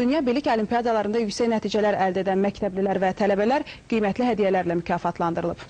Dünya Bilik Olimpiadalarında yüksək nəticələr əldə edən məktəblilər və tələbələr qiymətli hədiyyələrlə mükafatlandırılıb.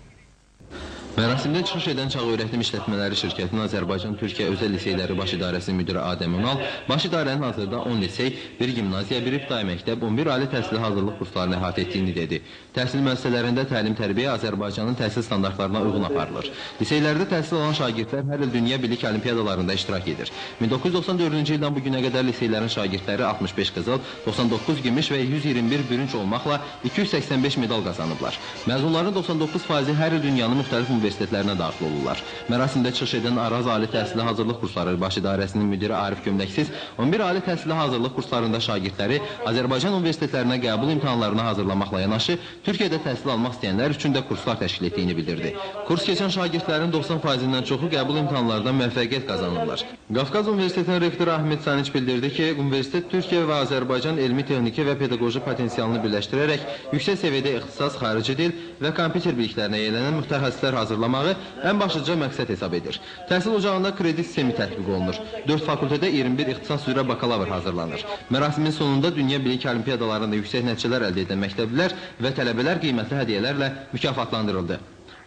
Mərasimdə çıxış edən Çağ Öyrətim İşlətmələri şirkətinin Azərbaycan-Türkiyə Özəl Liseyləri Baş İdarəsinin müdiri Adəm Ünal, baş idarənin hazırda 10 lisey, 1 gimnaziya, 1 ibtidai məktəb, 11 ali təhsili hazırlıq kurslarını əhatə etdiyini dedi. Təhsil müəssisələrində təlim-tərbiyə Azərbaycanın təhsil standartlarına uyğun aparılır. Liseylərdə təhsil alan şagirdlər hər il Dünya Bilik Olimpiadalarında iştirak edir. 1994-cü ildən bu günə qədər liseylərin şagirdləri 65 qızıl, 99 gümüş və 121 bürünc olmaqla 285 medal qazanıblar. Məzunların 99%-i hər il dünyanın müxtəlif universitetlərinə daxil olurlar. Mərasimdə çıxış edən Araz Ali Təhsili Hazırlıq Kursları Baş İdarəsinin müdiri Arif Gömləksiz 11 ali təhsili hazırlıq kurslarında şagirdləri Azərbaycan universitetlərinə qəbul imtahanlarına hazırlamaqla yanaşı, Türkiyədə təhsil almaq istəyənlər üçün də kurslar təşkil etdiyini bildirdi. Kurs keçən şagirdlərin 90%-dən çoxu qəbul imtahanlarında müvəffəqiyyət qazanırlar. Qafqaz Universitetinin rektoru Ahmet Saniç bildirdi ki, universitet Türkiyə və Azərbaycan elmi, texniki və pedaqoji potensialını birləşdirərək yüksək səviyyədə ixtisas, xarici dil və kompüter biliklərinə yiyələnən mütəxəssislər hazırlamağı ən başlıca məqsəd hesab edir. Təhsil ocağında kredit sistemi tətbiq olunur. 4 fakültədə 21 ixtisas üzrə bakalavr hazırlanır. Mərasimin sonunda Dünya Bilik Olimpiadalarında yüksək nəticələr əldə edən məktəblilər və tələbələr qiymətli hədiyyələrlə mükafatlandırıldı.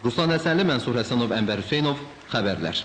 Ruslan Həsənli, Mənsur Həsənov, Ənbər Hüseynov, xəbərlər.